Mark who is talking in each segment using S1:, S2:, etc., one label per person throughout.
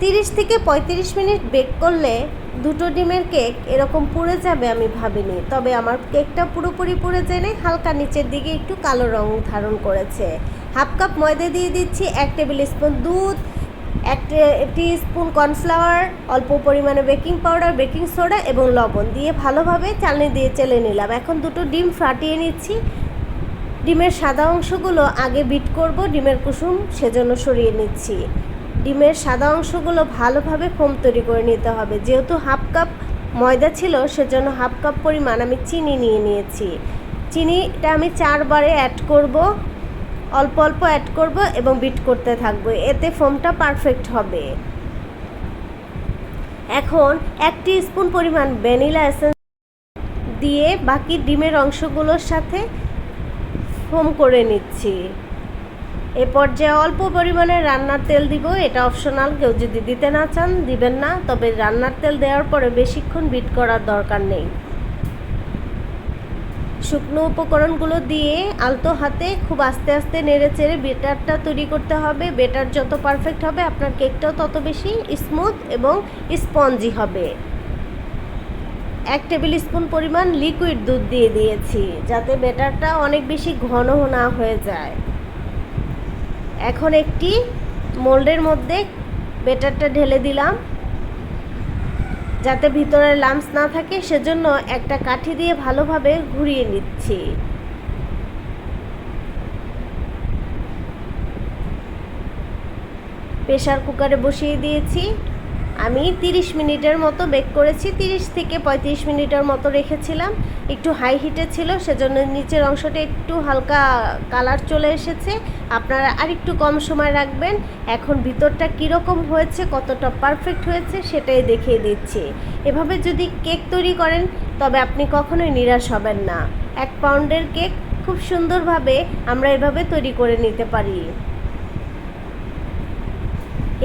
S1: তিরিশ থেকে পঁয়ত্রিশ মিনিট বেক করলে দুটো ডিমের কেক এরকম পুড়ে যাবে আমি ভাবিনি। তবে আমার কেকটা পুরোপুরি পুড়ে জেনে হালকা নিচের দিকে একটু কালো রং ধারণ করেছে। হাফ কাপ ময়দা দিয়ে দিচ্ছি, এক টেবিল স্পুন দুধ, এক টি স্পুন কর্নফ্লাওয়ার অল্প পরিমাণে বেকিং পাউডার বেকিং সোডা এবং লবণ দিয়ে ভালোভাবে চালনি দিয়ে চেলে নিলাম। এখন দুটো ডিম ফাটিয়ে নিচ্ছি। ডিমের সাদা অংশগুলো আগে বিট করব, ডিমের কুসুম সেজন্য সরিয়ে নিচ্ছি। ডিমের সাদা অংশগুলো ভালোভাবে ফোম তৈরি করে নিতে হবে। যেহেতু হাফ কাপ ময়দা ছিল, সেজন্য হাফ কাপ পরিমাণ আমি চিনি নিয়ে নিয়েছি। চিনিটা আমি চারবারে অ্যাড করব, অল্প অল্প অ্যাড করব এবং বিট করতে থাকব। এতে ফোমটা পারফেক্ট হবে। এখন এক স্পুন পরিমাণ ভ্যানিলা এসেন্স দিয়ে বাকি ডিমের অংশগুলোর সাথে ফোম করে নিচ্ছি। এ পর্যায়ে অল্প পরিমাণে রান্নার তেল দিব। এটা অপশনাল কেউ যদি দিতে না চান, দিবেন না। তবে রান্নার তেল দেওয়ার পরে বেশিক্ষণ বিট করার দরকার নেই। শুকনো উপকরণগুলো দিয়ে আলতো হাতে খুব আস্তে আস্তে নেড়ে চেড়ে বেটারটা তৈরি করতে হবে। বেটার যত পারফেক্ট হবে, আপনার কেকটাও তত বেশি স্মুথ এবং স্পঞ্জি হবে। এক টেবিল স্পুন পরিমাণ লিকুইড দুধ দিয়ে দিয়েছি, যাতে বেটারটা অনেক বেশি ঘন না হয়ে যায়। এখন একটি মোল্ডের মধ্যে বেটারটা ঢেলে দিলাম। যাতে ভিতরে লামস না থাকে, সেজন্য একটা কাঠি দিয়ে ভালোভাবে ঘুরিয়ে নিচ্ছি। প্রেশার কুকারে বসিয়ে দিয়েছি। আমি 30 মিনিটের মতো বেক করেছি 30 থেকে 35 মিনিটের মতো রেখেছিলাম। একটু হাই হিটে ছিল, সেজন্য নিচের অংশটা একটু হালকা কালার চলে এসেছে। আপনারা আর একটু কম সময় রাখবেন। এখন ভিতরটা কীরকম হয়েছে, কতটা পারফেক্ট হয়েছে, সেটাই দেখিয়ে দিচ্ছি। এভাবে যদি কেক তৈরি করেন, তবে আপনি কখনোই নিরাশ হবেন না। এক পাউন্ডের কেক খুব সুন্দরভাবে আমরা এভাবে তৈরি করে নিতে পারি।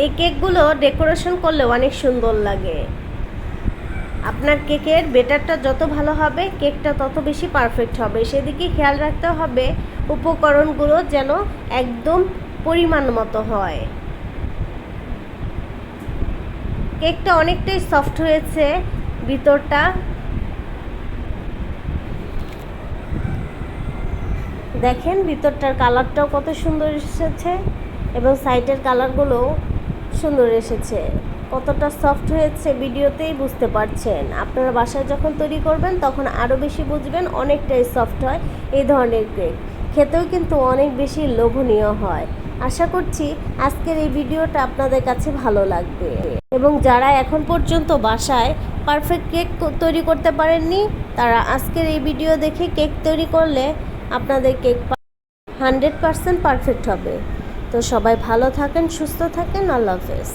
S1: এই কেকগুলো ডেকোরেশন করলে অনেক সুন্দর লাগে। আপনার কেকের বেটারটা যত ভালো হবে, কেকটা তত বেশি পারফেক্ট হবে। সেদিকে খেয়াল রাখতে হবে, উপকরণগুলো যেন একদম পরিমাণ মতো হয়। কেকটা অনেকটাই সফট হয়েছে, ভিতরটা। দেখেন ভিতরটার কালারটাও কত সুন্দর এসেছে, এবং সাইডের কালারগুলোও সুন্দর এসেছে। কতটা সফট হয়েছে ভিডিওতেই বুঝতে পারছেন। আপনারা বাসায় যখন তৈরি করবেন, তখন আরও বেশি বুঝবেন অনেকটাই সফট হয় এই ধরনের কেক খেতেও কিন্তু অনেক বেশি লোভনীয় হয়। আশা করছি আজকের এই ভিডিওটা আপনাদের কাছে ভালো লাগবে। এবং যারা এখন পর্যন্ত বাসায় পারফেক্ট কেক তৈরি করতে পারেননি, তারা আজকের এই ভিডিও দেখে কেক তৈরি করলে আপনাদের কেক হান্ড্রেড পারসেন্ট পারফেক্ট হবে। তো সবাই ভালো থাকেন, সুস্থ থাকেন, আল্লাহ হাফেজ।